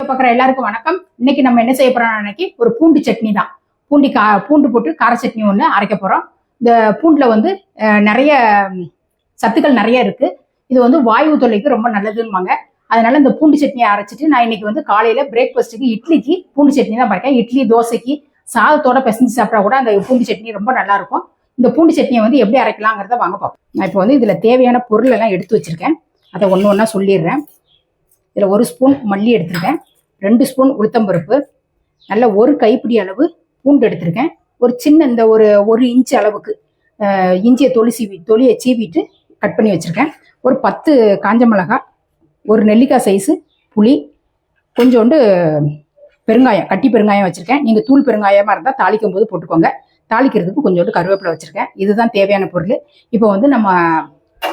பார்க்குற எல்லாருக்கும் வணக்கம். இன்னைக்கு நம்ம என்ன செய்ய போறோம் அன்னைக்கு ஒரு பூண்டு சட்னி தான். பூண்டி கா பூண்டு போட்டு கார சட்னி ஒன்று அரைக்க போறோம். இந்த பூண்டில் வந்து நிறைய சத்துக்கள் நிறைய இருக்கு. இது வந்து வாயு தொல்லைக்கு ரொம்ப நல்லதுன்னுவாங்க அதனால இந்த பூண்டு சட்னியை அரைச்சிட்டு நான் இன்னைக்கு வந்து காலையில பிரேக்ஃபாஸ்ட்டுக்கு இட்லிக்கு பூண்டு சட்னி தான் பறக்கேன் இட்லி தோசைக்கு சாதத்தோட பிசைஞ்சு சாப்பிட்டா கூட அந்த பூண்டு சட்னி ரொம்ப நல்லா இருக்கும் இந்த பூண்டு சட்னியை வந்து எப்படி அரைக்கலாங்கிறத வாங்க பார்ப்போம் நான் இப்போ வந்து இதில் தேவையான பொருள் எல்லாம் எடுத்து வச்சிருக்கேன். அதை ஒன்று ஒன்றா சொல்லிடுறேன். இதில் ஒரு ஸ்பூன் மல்லி எடுத்திருக்கேன். ரெண்டு ஸ்பூன் உளுத்தம்பருப்பு நல்ல ஒரு கைப்பிடி அளவு பூண்டு எடுத்திருக்கேன். ஒரு சின்ன இந்த ஒரு ஒரு இன்ச் அளவுக்கு இஞ்சியை தொளி சீவி தொலியை சீவிட்டு கட் பண்ணி வச்சுருக்கேன். ஒரு பத்து காஞ்ச மிளகாய் ஒரு நெல்லிக்காய் சைஸு புளி கொஞ்சோண்டு பெருங்காயம் கட்டி பெருங்காயம் வச்சுருக்கேன். நீங்கள் தூள் பெருங்காயமாக இருந்தால் தாளிக்கும் போது போட்டுக்கோங்க. தாளிக்கிறதுக்கு கொஞ்சோண்டு கருவேப்பிலை வச்சுருக்கேன். இதுதான் தேவையான பொருள். இப்போ வந்து நம்ம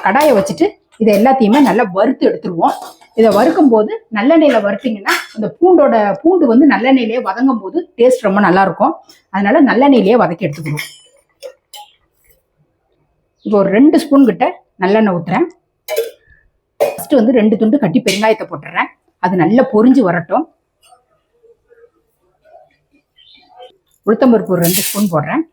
கடாயை வச்சுட்டு இதை எல்லாத்தையுமே நல்லா வறுத்து எடுத்துருவோம். இதை வறுக்கும் போது நல்லெண்ணெயில வறுத்தீங்கன்னா அந்த பூண்டோட பூண்டு வந்து நல்லெண்ணெயிலேயே வதங்கும் போது டேஸ்ட் ரொம்ப நல்லா இருக்கும் அதனால நல்லெண்ணெயிலேயே வதக்கி எடுத்துக்கணும். இப்போ ஒரு ரெண்டு ஸ்பூன் கிட்ட நல்லெண்ணெய் ஊத்துறேன். ஃபஸ்ட்டு வந்து ரெண்டு துண்டு கட்டி பெருங்காயத்தை போட்டுறேன் அது நல்லா பொரிஞ்சு வரட்டும். உளுத்தம்பருப்பு ஒரு ரெண்டு ஸ்பூன் போடுறேன்.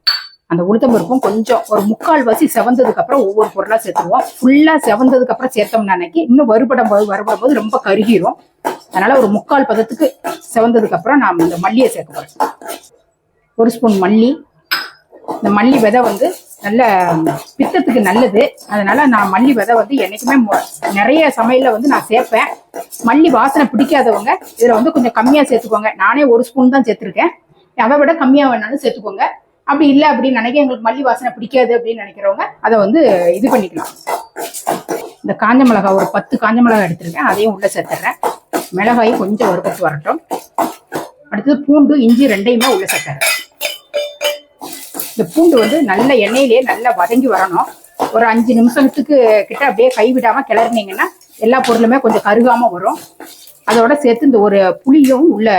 அந்த உளுத்தம்பருப்பும் கொஞ்சம் ஒரு முக்கால் வாசி செவந்ததுக்கு அப்புறம் ஒவ்வொரு பொருளா சேர்த்துருவோம். ஃபுல்லா செவந்ததுக்கு அப்புறம் சேர்த்தோம்னா அன்னைக்கு இன்னும் வருபடம் போது வறுபடும் போது ரொம்ப கருகிரும். அதனால ஒரு முக்கால் பதத்துக்கு செவந்ததுக்கு அப்புறம் நான் இந்த மல்லியை சேர்க்க போறேன் ஒரு ஸ்பூன் மல்லி. இந்த மல்லி விதை வந்து நல்ல பித்தத்துக்கு நல்லது. அதனால நான் மல்லி விதை வந்து என்னைக்குமே மொ- நிறைய சமையல்ல வந்து நான் சேர்ப்பேன். மல்லி வாசனை பிடிக்காதவங்க இதுல வந்து கொஞ்சம் கம்மியா சேர்த்துக்கோங்க. நானே ஒரு ஸ்பூன் தான் சேர்த்துருக்கேன். அதை விட கம்மியா வேணாலும் சேர்த்துக்கோங்க. அப்படி இல்லை அப்படின்னு நினைக்க எங்களுக்கு மல்லி வாசனை பிடிக்காது அப்படின்னு நினைக்கிறவங்க அதை வந்து இது பண்ணிக்கலாம். இந்த காஞ்ச மிளகாய் ஒரு பத்து காஞ்ச மிளகாய் எடுத்திருக்கேன். அதையும் உள்ள சேர்த்துறேன். மிளகாயும் கொஞ்சம் வறுபட்டு வரட்டும். அடுத்தது பூண்டு இஞ்சி ரெண்டையுமே உள்ள சேர்த்துறேன். இந்த பூண்டு வந்து நல்ல எண்ணெயிலேயே நல்லா வதங்கி வரணும். ஒரு அஞ்சு நிமிஷத்துக்கு கிட்ட அப்படியே கைவிடாம கிளறினீங்கன்னா எல்லா பொருளுமே கொஞ்சம் கருகாம வரும். அதோட சேர்த்து இந்த ஒரு புளியும் உள்ள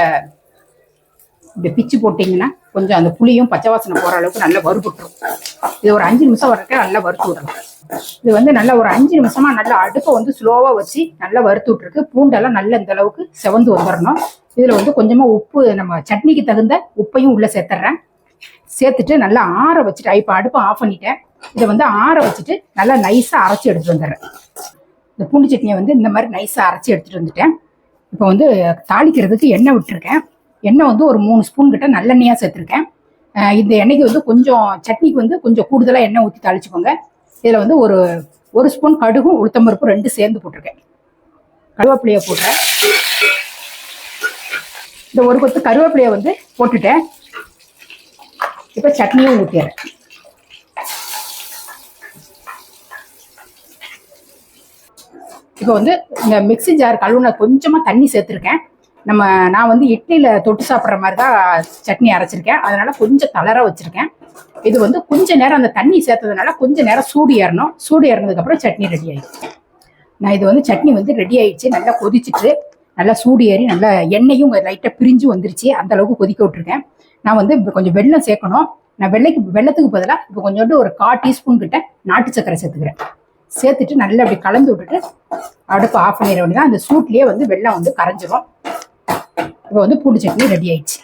இப்படி பிச்சு போட்டிங்கன்னா கொஞ்சம் அந்த புளியும் பச்சை வாசனை போற அளவுக்கு நல்லா வறுபட்டுரும் இது ஒரு அஞ்சு நிமிஷம் வரைக்கும் நல்லா வறுத்து விடலாம் இது வந்து நல்லா ஒரு அஞ்சு நிமிஷமா நல்லா அடுப்பை வந்து ஸ்லோவா வச்சு நல்லா வறுத்து விட்டுருக்கு. பூண்டெல்லாம் நல்ல இந்த அளவுக்கு செவந்து வந்துடணும் இதுல வந்து கொஞ்சமா உப்பு நம்ம சட்னிக்கு தகுந்த உப்பையும் உள்ள சேர்த்துறேன். சேர்த்துட்டு நல்லா ஆற வச்சுட்டு இப்போ அடுப்பை ஆஃப் பண்ணிட்டேன். இதை வந்து ஆற வச்சுட்டு நல்லா நைஸா அரைச்சி எடுத்துட்டு வந்துடுறேன். இந்த பூண்டு சட்னியை வந்து இந்த மாதிரி நைஸா அரைச்சி எடுத்துட்டு வந்துட்டேன். இப்போ வந்து தாளிக்கிறதுக்கு எண்ணெய் விட்டுருக்கேன். எண்ணெய் வந்து ஒரு மூணு ஸ்பூன் கிட்ட நல்லெண்ணெயாக சேர்த்துருக்கேன். இந்த எண்ணெய்க்கு வந்து கொஞ்சம் சட்னிக்கு வந்து கொஞ்சம் கூடுதலாக எண்ணெய் ஊற்றி தாளிச்சுக்கோங்க. இதில் வந்து ஒரு ஒரு ஸ்பூன் கடுகும் உளுத்தம்பருப்பும் ரெண்டு சேர்ந்து போட்டிருக்கேன். கருவேப்பிலையை போடுறேன். இந்த ஒரு கொத்து கருவேப்பிலையை வந்து போட்டுட்டேன். இப்போ சட்னியும் ஊற்றிடுறேன் இப்போ வந்து இந்த மிக்ஸி ஜார் கழுவுன கொஞ்சமாக தண்ணி சேர்த்துருக்கேன். நம்ம நான் வந்து இட்லியில் தொட்டு சாப்பிட்ற மாதிரி தான் சட்னி அரைச்சிருக்கேன். அதனால கொஞ்சம் தளர வச்சிருக்கேன். இது வந்து கொஞ்ச நேரம் அந்த தண்ணி சேர்த்ததுனால கொஞ்ச நேரம் சூடு ஏறணும். சூடு ஏறினதுக்கப்புறம் சட்னி ரெடி ஆயிடுச்சு. நான் இது வந்து சட்னி வந்து ரெடி ஆயிடுச்சு. நல்லா கொதிச்சிட்டு நல்லா சூடு ஏறி நல்லா எண்ணெயும் லைட்டாக பிரிஞ்சு வந்துருச்சு. அந்த அளவுக்கு கொதிக்க விட்டுருக்கேன். நான் வந்து இப்போ கொஞ்சம் வெள்ளம் சேர்க்கணும். நான் வெள்ளைக்கு வெள்ளத்துக்கு பதிலாக இப்போ கொஞ்சோண்டு ஒரு கால் டீஸ்பூன் கிட்ட நாட்டு சக்கரை சேர்த்துக்கிறேன். சேர்த்துட்டு நல்லா அப்படி கலந்து விட்டுட்டு அடுப்பு ஆஃப் பண்ணிட வேண்டியதான் அந்த சூட்லேயே வந்து வெள்ளம் வந்து கரைஞ்சிரும். இப்போ வந்து பூண்டு சட்னி ரெடி ஆயிடுச்சு.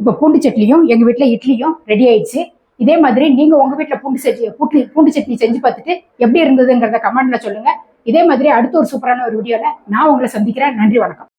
இப்போ பூண்டு சட்னியும் எங்கள் வீட்டில் இட்லியும் ரெடி ஆயிடுச்சு. இதே மாதிரி நீங்கள் உங்கள் வீட்டில் பூண்டு சட்னி பூண்டு பூண்டு சட்னி செஞ்சு பார்த்துட்டு எப்படி இருந்ததுங்கிறத கமெண்ட்ல சொல்லுங்க. இதே மாதிரி அடுத்த ஒரு சூப்பரான ஒரு வீடியோவில் நான் உங்களை சந்திக்கிறேன். நன்றி வணக்கம்.